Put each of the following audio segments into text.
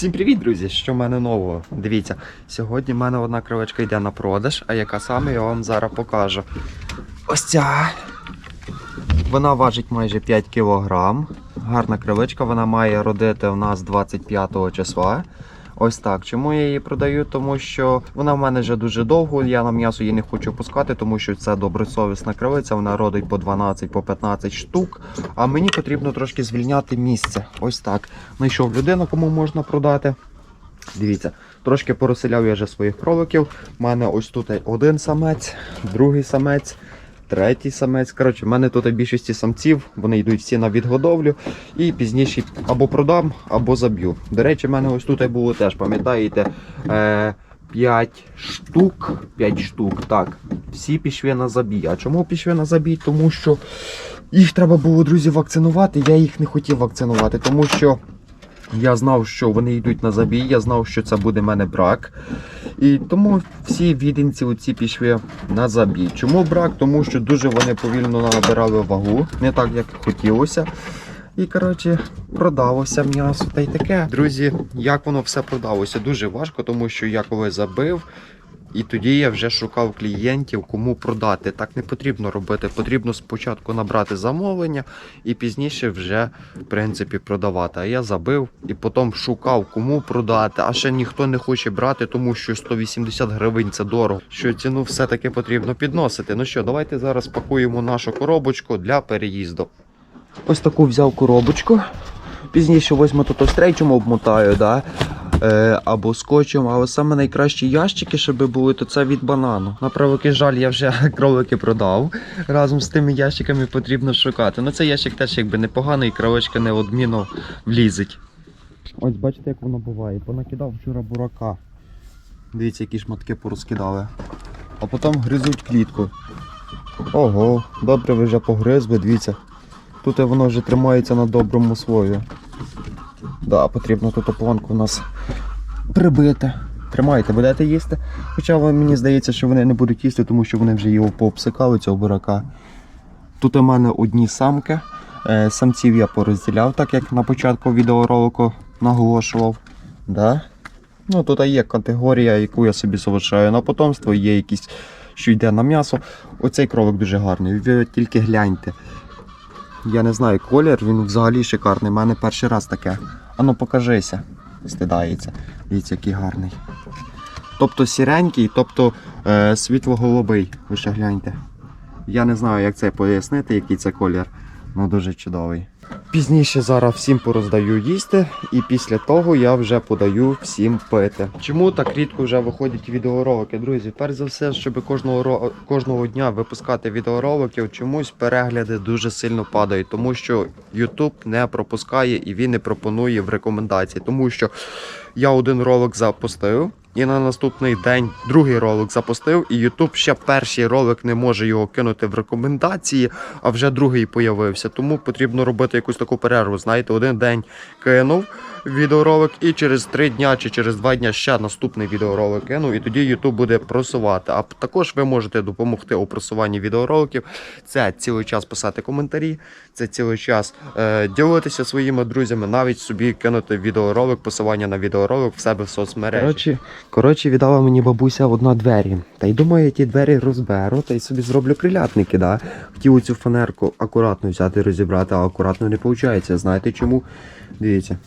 Всім привіт, друзі! Що в мене нового? Дивіться, сьогодні в мене одна кривичка йде на продаж, а яка саме я вам зараз покажу. Ось ця. Вона важить майже 5 кг. Гарна кривичка, вона має родити у нас 25 числа. Ось так. Чому я її продаю? Тому що вона в мене вже дуже довго. Я на м'ясо її не хочу пускати, тому що це добросовісна кривиця. Вона родить по 12, по 15 штук. А мені потрібно трошки звільняти місце. Ось так. Знайшов людину, кому можна продати. Дивіться, трошки порозселяв я вже своїх кроликів. У мене ось тут один самець, другий самець, третій самець. Коротше, в мене тут більшості самців, вони йдуть всі на відгодовлю. І пізніше або продам, або заб'ю. До речі, в мене ось тут було теж, пам'ятаєте, е, 5 штук. 5 штук, так. Всі пішли на забій. А чому пішли на забій? Тому що їх треба було, друзі, вакцинувати. Я їх не хотів вакцинувати, тому що. Я знав, що вони йдуть на забій, я знав, що це буде в мене брак. І тому всі віденці оці пішли на забій. Чому брак? Тому що дуже вони повільно набирали вагу, не так, як хотілося. І, коротше, продалося м'ясо та й таке. Друзі, як воно все продалося? Дуже важко, тому що я коли забив, і тоді я вже шукав клієнтів, кому продати. Так не потрібно робити. Потрібно спочатку набрати замовлення і пізніше вже в принципі продавати. А я забив і потім шукав, кому продати. А ще ніхто не хоче брати, тому що 180 гривень це дорого. Що ціну все-таки потрібно підносити. Ну що, давайте зараз пакуємо нашу коробочку для переїзду. Ось таку взяв коробочку. Пізніше возьму тут острейчом обмотаю, да? Е, або скотчем. Але саме найкращі ящики, щоб були, то це від банану. На превеликий жаль, я вже кролики продав. Разом з тими ящиками потрібно шукати. Ну цей ящик теж якби непоганий, кроличка неодмінно влізить. Ось бачите, як воно буває. Понакидав вчора бурака. Дивіться, які шматки порозкидали. А потім гризуть клітку. Ого, добре ви вже погризли, дивіться. Тут воно вже тримається на доброму слові. Да, потрібно тут опланку у нас прибити. Тримайте, будете їсти. Хоча мені здається, що вони не будуть їсти, тому що вони вже його пообсикали, цього бурака. Тут у мене одні самки. Е, Самців я порозділяв, так як на початку відеоролику наголошував. Да? Ну, тут є категорія, яку я собі залишаю на потомство, є якісь, що йде на м'ясо. Оцей кролик дуже гарний. Ви тільки гляньте. Я не знаю, колір, він взагалі шикарний. У мене перший раз таке. Ану, покажися. Стидається. Дивіться, який гарний. Тобто сіренький, тобто е, світло-голубий. Ви ще гляньте. Я не знаю, як це пояснити, який це колір. Ну дуже чудовий. Пізніше зараз всім пороздаю їсти, і після того я вже подаю всім пити. Чому так рідко вже виходять відеоролики? Друзі, перш за все, щоб кожного кожного дня випускати відеороликів, чомусь перегляди дуже сильно падають, тому що YouTube не пропускає і він не пропонує в рекомендації, тому що я один ролик запустив. І на наступний день другий ролик запустив, і YouTube ще перший ролик не може його кинути в рекомендації, а вже другий появився. Тому потрібно робити якусь таку перерву. Знаєте, один день кинув відеоролик, і через три дня чи через два дня ще наступний відеоролик кинув, і тоді YouTube буде просувати. А також ви можете допомогти у просуванні відеороликів. Це цілий час писати коментарі, це цілий час е, ділитися своїми друзями, навіть собі кинути відеоролик, посилання на відеоролик в себе в соцмережі. Коротше, коротше, віддала мені бабуся одна двері. Та й думаю, я ті двері розберу та й собі зроблю крилятники. Да? Хотів цю фанерку акуратно взяти, розібрати, а акуратно не виходить. Знаєте чому? Дивіться.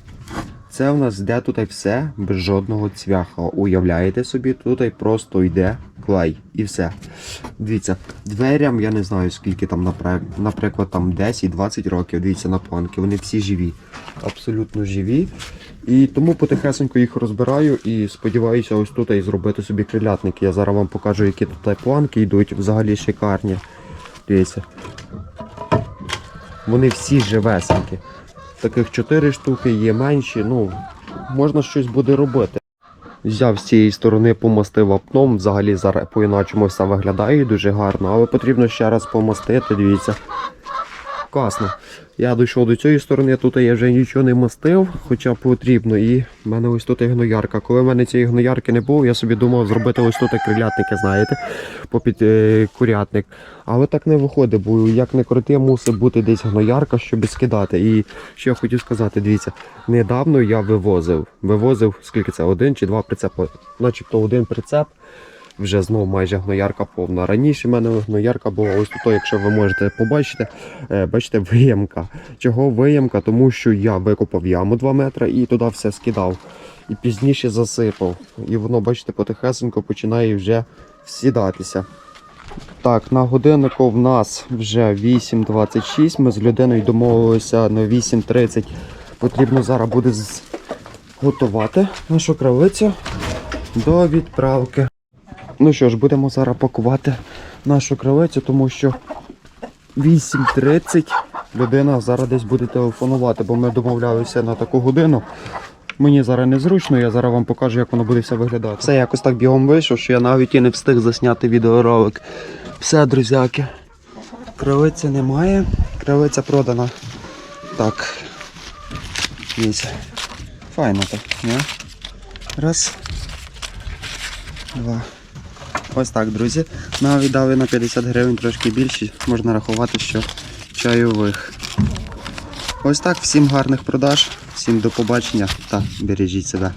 Це у нас йде тут все без жодного цвяха. Уявляєте собі, тут просто йде клей і все. Дивіться, дверям я не знаю скільки там, наприклад, там 10-20 років. Дивіться на планки, вони всі живі. Абсолютно живі. І тому потихесенько їх розбираю і сподіваюся ось тут і зробити собі крилятники. Я зараз вам покажу, які тут планки йдуть, взагалі шикарні. Дивіться. Вони всі живесенькі. Таких 4 штуки є менші, ну, можна щось буде робити. Взяв з цієї сторони, помастив вапном, взагалі зараз по-іначому все виглядає дуже гарно, але потрібно ще раз помастити, дивіться. Класно. Я дійшов до цієї сторони, тут я вже нічого не мастив, хоча потрібно. І в мене ось тут гноярка. Коли в мене цієї гноярки не було, я собі думав зробити ось тут крилятники, знаєте, попід е, курятник. Але так не виходить, бо як не крути, мусить бути десь гноярка, щоб скидати. І що я хотів сказати, дивіться, недавно я вивозив. Вивозив скільки це? Один чи два прицепи. Начебто один прицеп. Вже знову майже гноярка повна. Раніше в мене гноярка була ось тут, якщо ви можете побачити, е, бачите, виямка. Чого виямка? Тому що я викопав яму 2 метри і туди все скидав. І пізніше засипав. І воно, бачите, потихесенько починає вже сідатися. Так, на годиннику в нас вже 8.26. Ми з людиною домовилися на 8.30. Потрібно зараз буде готувати нашу кравицю до відправки. Ну що ж, будемо зараз пакувати нашу кравицю, тому що 8.30 людина зараз десь буде телефонувати, бо ми домовлялися на таку годину. Мені зараз незручно, я зараз вам покажу, як воно буде все виглядати. Все якось так бігом вийшов, що я навіть і не встиг засняти відеоролик. Все, друзяки. Кравиці немає, кравиця продана. Так. Дивіться. Файно так, не? Раз. Два. Ось так, друзі. Навіть дали на 50 гривень трошки більше, можна рахувати, що чайових. Ось так, всім гарних продаж, всім до побачення та бережіть себе.